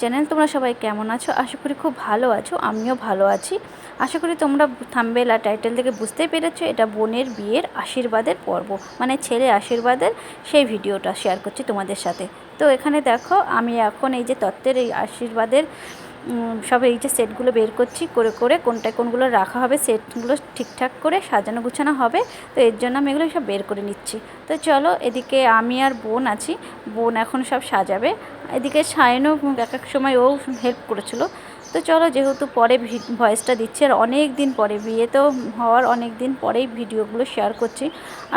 Channel, তোমরা সবাই কেমন আছো? আশা করি খুব ভালো আছো, আমিও ভালো আছি। আশা করি তোমরা থাম্বেল আর টাইটেল থেকে বুঝতে পেরেছ, এটা বোনের বিয়ের আশীর্বাদের পর্ব। মানে ছেলে আশীর্বাদের সেই ভিডিওটা শেয়ার করছি তোমাদের সাথে। তো এখানে দেখো, আমি এখন এই যে তত্ত্বের এই আশীর্বাদের সব এই যে সেটগুলো বের করছি, করে করে কোনটা কোনগুলো রাখা হবে, সেটগুলো ঠিকঠাক করে সাজানো গুছানো হবে, তো এর জন্য আমি এগুলো সব বের করে নিচ্ছি। তো চলো এদিকে আমি আর বোন আছি, বোন এখন সব সাজাবে। এদিকে সায়নও এক এক সময় ও হেল্প করেছিল তো চলো, যেহেতু পরে ভয়েসটা দিচ্ছি আর অনেক দিন পরে, বিয়ে তো হওয়ার অনেক দিন পরেই ভিডিওগুলো শেয়ার করছি।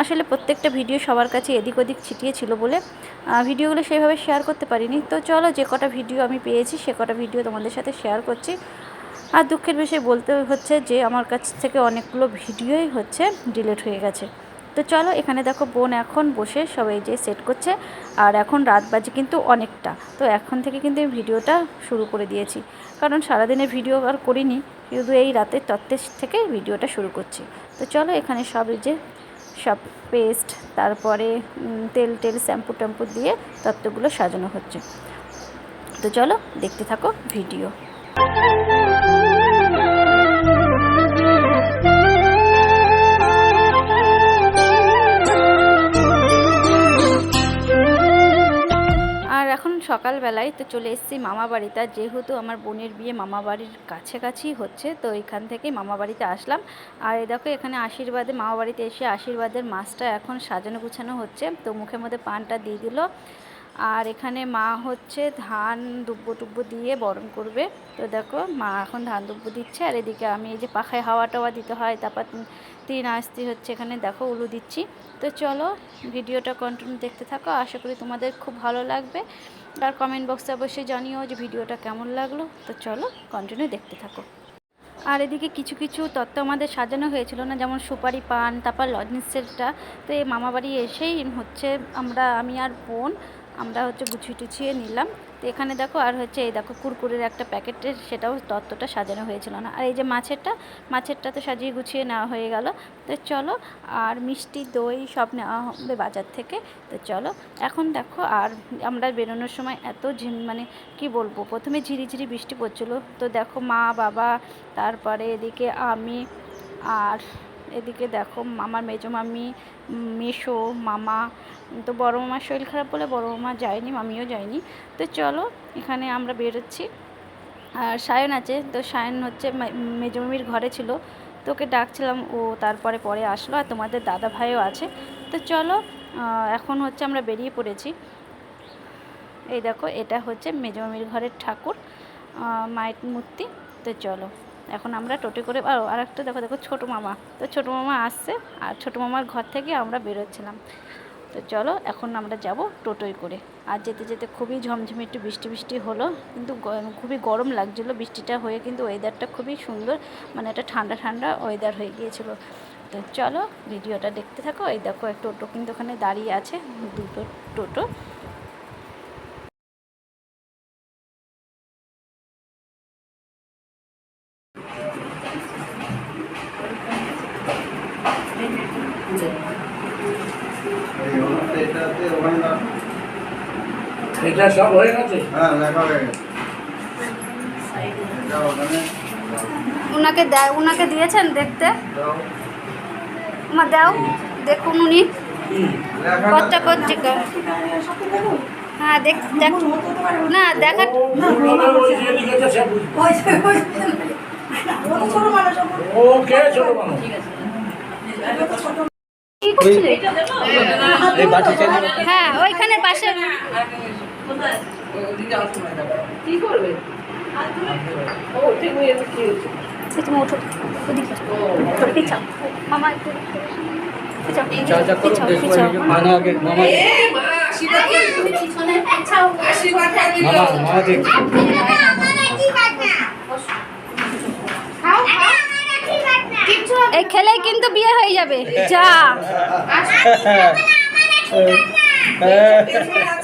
আসলে প্রত্যেকটা ভিডিও সবার কাছে এদিক ওদিক ছিটিয়ে ছিল বলে ভিডিওগুলো সেইভাবে শেয়ার করতে পারিনি। তো চলো, যে কটা ভিডিও আমি পেয়েছি, সে কটা ভিডিও তোমাদের সাথে শেয়ার করছি। আর দুঃখের বিষয় বলতে হচ্ছে যে, আমার কাছ থেকে অনেকগুলো ভিডিওই হচ্ছে ডিলিট হয়ে গেছে। তো চলো এখানে দেখো বোন এখন বসে সবাই যে সেট করছে, আর এখন রাত বাজে কিন্তু অনেকটা। তো এখন থেকে কিন্তু আমি ভিডিওটা শুরু করে দিয়েছি। কারণ সারাদিনের ভিডিও আর করিনি, শুধু এই রাতের তত্ত্বের থেকে ভিডিওটা শুরু করছি। তো চলো এখানে সব যে সব পেস্ট তারপরে তেল টেল শ্যাম্পু ট্যাম্পু দিয়ে তত্ত্বগুলো সাজানো হচ্ছে। তো চলো দেখতে থাকো ভিডিও। এখন সকালবেলায় তো চলে এসেছি মামা বাড়িতে। যেহেতু আমার বোনের বিয়ে মামা বাড়ির কাছাকাছি হচ্ছে, তো এখান থেকে মামা বাড়িতে আসলাম। আর এ দেখো, এখানে আশীর্বাদে, মামা বাড়িতে এসে আশীর্বাদের মাছটা এখন সাজানো গুছানো হচ্ছে। তো মুখের মধ্যে পানটা দিয়ে দিল। আর এখানে মা হচ্ছে ধান দুব্বো টুব্বো দিয়ে বরণ করবে। তো দেখো, মা এখন ধান দুব্বো দিচ্ছে আর এদিকে আমি এই যে পাখায় হাওয়া টাওয়া দিতে হয়, তারপর তিন আসতি হচ্ছে এখানে দেখো উলু দিচ্ছি। তো চলো ভিডিওটা কন্টিনিউ দেখতে থাকো, আশা করি তোমাদের খুব ভালো লাগবে। আর কমেন্ট বক্সে অবশ্যই জানিও যে ভিডিওটা কেমন লাগল। তো চলো কন্টিনিউ দেখতে থাকো। আর এদিকে কিছু কিছু তত্ত্ব আমাদের সাজানো হয়েছিল না, যেমন সুপারি পান, তারপর লজেন্সেরটা তো এই মামাবাড়ি এসেই হচ্ছে আমরা, আমি আর বোন, আমরা হচ্ছে গুছিয়ে টুছিয়ে নিলাম। তো এখানে দেখো, আর হচ্ছে এই দেখো, কুরকুরের একটা প্যাকেটের সেটাও তত্ত্বটা সাজানো হয়েছিল না। আর এই যে মাছেরটা মাছেরটা তো সাজিয়ে গুছিয়ে নেওয়া হয়ে গেল। তো চলো, আর মিষ্টি দই সব নেওয়া হবে বাজার থেকে। তো চলো, এখন দেখো, আর আমরা বেরোনোর সময় এত ঝিম মানে কি বলব, প্রথমে ঝিরিঝিরি বৃষ্টি পড়ছিলো। তো দেখো মা, বাবা, তারপরে এদিকে আমি, আর এদিকে দেখো আমার মেজো মামি মেসো মামা, তো বড় মামার শরীর খারাপ বলে বড় মামা যায়নি, মামিও যায়নি। তো চলো, এখানে আমরা বেরোচ্ছি। আর সায়ন আছে, তো সায়ন হচ্ছে মেজো মামির ঘরে ছিল। তো ওকে ডাকছিলাম, ও তারপরে পরে আসলো আর তোমাদের দাদা ভাইও আছে। তো চলো এখন হচ্ছে আমরা বেরিয়ে পড়েছি। এই দেখো, এটা হচ্ছে মেজো মামির ঘরের ঠাকুর মায়ের মূর্তি। তো চলো। এখন আমরা টোটো করে, আর একটা দেখো দেখো ছোটো মামা। তো ছোটো মামা আসছে, আর ছোটো মামার ঘর থেকে আমরা বেরোচ্ছিলাম। তো চলো, এখন আমরা যাব টোটোয় করে। আর যেতে যেতে খুবই ঝমঝমে একটু বৃষ্টি বৃষ্টি হলো, কিন্তু খুবই গরম লাগছিল। বৃষ্টিটা হয়ে কিন্তু ওয়েদারটা খুবই সুন্দর মানে একটা ঠান্ডা ঠান্ডা ওয়েদার হয়ে গিয়েছিল। তো চলো, ভিডিওটা দেখতে থাকো। এই দেখো টোটো কিন্তু ওখানে দাঁড়িয়ে আছে, দুটো টোটো। এটা সব হয়ে গেছে হ্যাঁ লেখা হয়ে গেছে ওনাকে দেয় ওনাকে দিয়েছেন দেখতে আমার দাও দেখুন উনি কচ্চা পত্রিকা হ্যাঁ দেখ দেখ না দেখা ওই যে লিখেছে সে বুঝবে। ও কে ছোট মানুষ হ্যাঁ ওইখানে পাশে। কি করবে? ও ঠিক গেছে, কি হয়েছে? তুমি ওঠো ওদিকে পিছাও মামা একটু পিছাও পিছাও, দেখো পিছাও। মানা আগে মামা এ মা, আশীর্বাদ করে দিও। আশীর্বাদ করে দিও। মামা মামা দেখ এই খেলেই কিন্তু বিয়ে হয়ে যাবে। যা।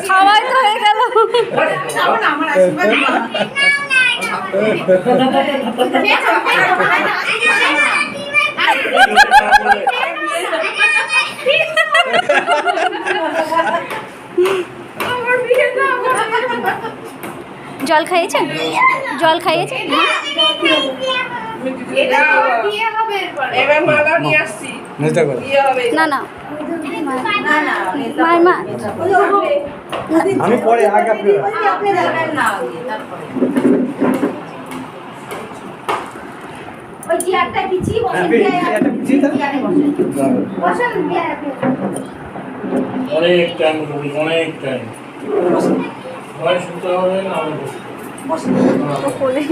খাওয়াই তো হয়ে গেল। জল খাইয়েছেন? জল খাইয়েছেন? এটা বিয়ে হবে এবার মালা নিয়ে আসছি। মেজদা করে। বিয়ে হবে। না না। আমি পরে আগে আপনি ওই চেয়ারটা পিছিয়ে বসেন। একটা চিন্তা বসেন। অনেক টাইম অনেক টাইম হবে না আমি বসে কোলে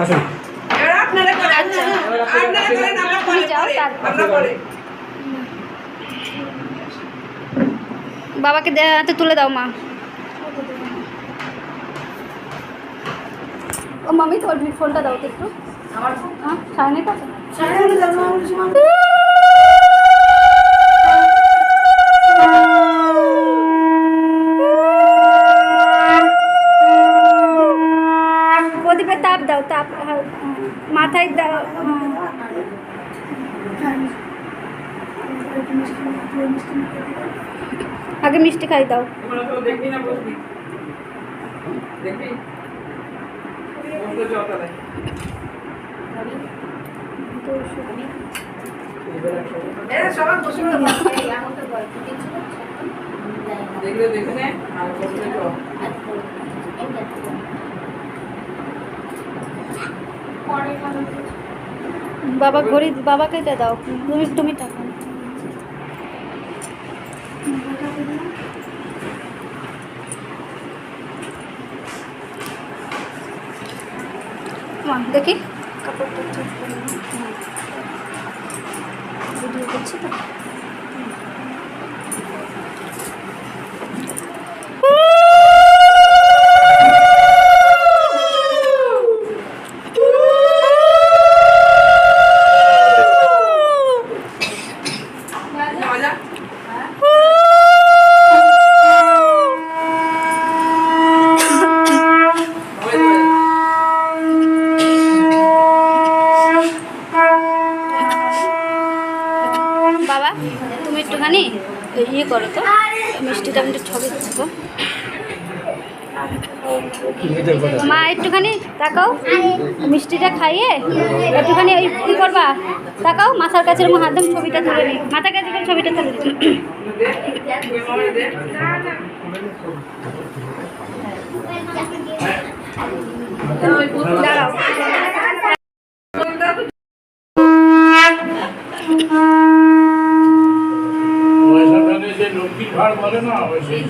আসুন। আপনারা করেন। আপনারা করেন আমরা পরে যাও, পরে, তারপর। আমরা পরে। বাবাকে হাতে তুলে দাও মা। ও মামি তোর ফোনটা দাও তো একটু। আমার ফোন? হ্যাঁ সায়নের কাছে। প্রদীপে তাপ দাও তাপ হ্যাঁ, মাথায় দাও হ্যাঁ। আগে মিষ্টি খাই দাও। তোমরা দেখবি না দেখবি বসতে চটা দেয় এরা সবাই বসে দেখলে দেখে নে আর বাবা ঘড়ি বাবাকে দাও। তুমি তুমি টাকা দেখি। কাপড়টা। ভিডিও করছি তো মজা বাবা তুমি একটুখানি ইয়ে করো তো? মিষ্টিটা আমি ছবি দেবো মা, একটুখানি তাকাও। মিষ্টিটা খাইয়ে একটুখানি ওই কী করবা? তাকাও, মাথার কাছে এরকম হাত ছবিটা তুলে নি মাথার কাছে ছবিটা তুলে নি দে দে দাঁড়াও পয়সাখানে যে বলে না ওই সেই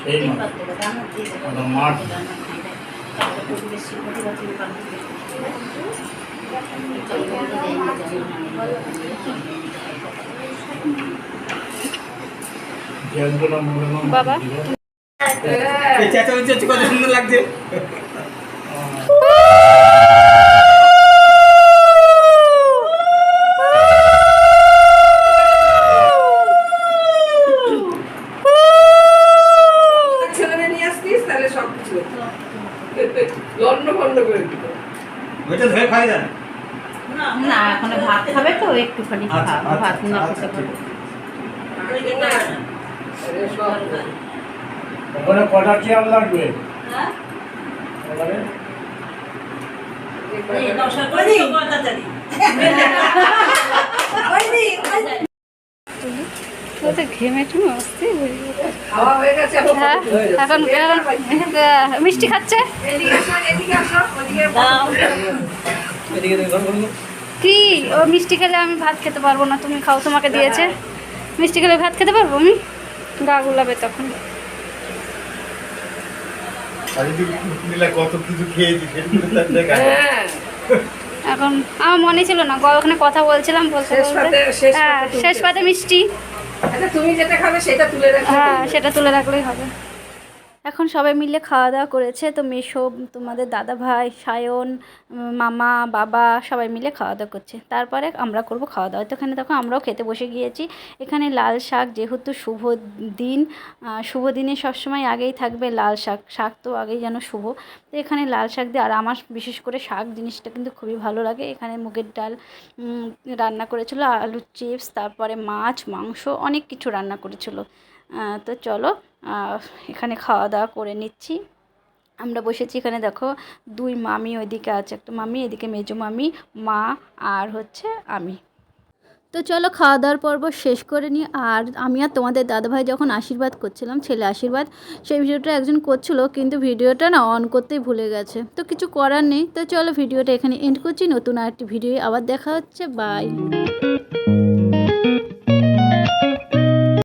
সেই মাঠ। বাবা। চেঁচামেচি হচ্ছে কত সুন্দর লাগছে ছেলে নিয়ে আসতিস তাহলে সব কিছু লন্ড ভন্ড করে দিত ওইটা ধরে খাই যান না এখন ভাত খাবে তো একটুখানি আচ্ছা, আচ্ছা, ভাত না আচ্ছা, খেতে পারবে। ওখানে কটা চেয়ার লাগবে? মিষ্টি খাচ্ছে? কি? ও মিষ্টি খেলে আমি ভাত খেতে পারব না তুমি খাও তোমাকে দিয়েছে। মিষ্টি খেলে ভাত খেতে পারব আমি গা গুলাবে তখন। হ্যাঁ। এখন আমার মনে ছিল না ওখানে কথা বলছিলাম বলতে শেষ পাতে- হ্যাঁ শেষ পাতে মিষ্টি। আচ্ছা তুমি যেটা খাবে সেটা তুলে হ্যাঁ সেটা তুলে রাখলেই হবে। এখন সবাই মিলে খাওয়া দাওয়া করেছে। তো মেশো, তোমাদের দাদা ভাই, সায়ন, মামা, বাবা সবাই মিলে খাওয়া দাওয়া করছে। তারপরে আমরা করব খাওয়া দাওয়া। তো এখানে দেখো আমরাও খেতে বসে গিয়েছি। এখানে লাল শাক যেহেতু শুভ দিন শুভ দিনে সবসময় আগেই থাকবে লাল শাক। শাক তো আগেই যেন শুভ। তো এখানে লাল শাক দিয়ে আর আমার বিশেষ করে শাক জিনিসটা কিন্তু খুবই ভালো লাগে। এখানে মুগের ডাল রান্না করেছিল, আলুর চিপস, তারপরে মাছ, মাংস অনেক কিছু রান্না করেছিল। তো চলো এখানে খাওয়া দাওয়া করে নিচ্ছি। আমরা বসেছি এখানে, দেখো, দুই মামি ওইদিকে আছে, একটা মামি, এদিকে মেজো মামি, মা আর হচ্ছে আমি। তো চলো, খাওয়া দাওয়ার পর্ব শেষ করে নিই। আর আমি আর তোমাদের দাদাভাই যখন আশীর্বাদ করছিলাম, ছেলে আশীর্বাদ, সেই ভিডিওটা একজন করছিল, কিন্তু ভিডিওটা না অন করতেই ভুলে গেছে। তো কিছু করার নেই। তো চলো, ভিডিওটা এখানে এন্ড করছি। নতুন আরেকটি ভিডিও আবার দেখা হচ্ছে। বাই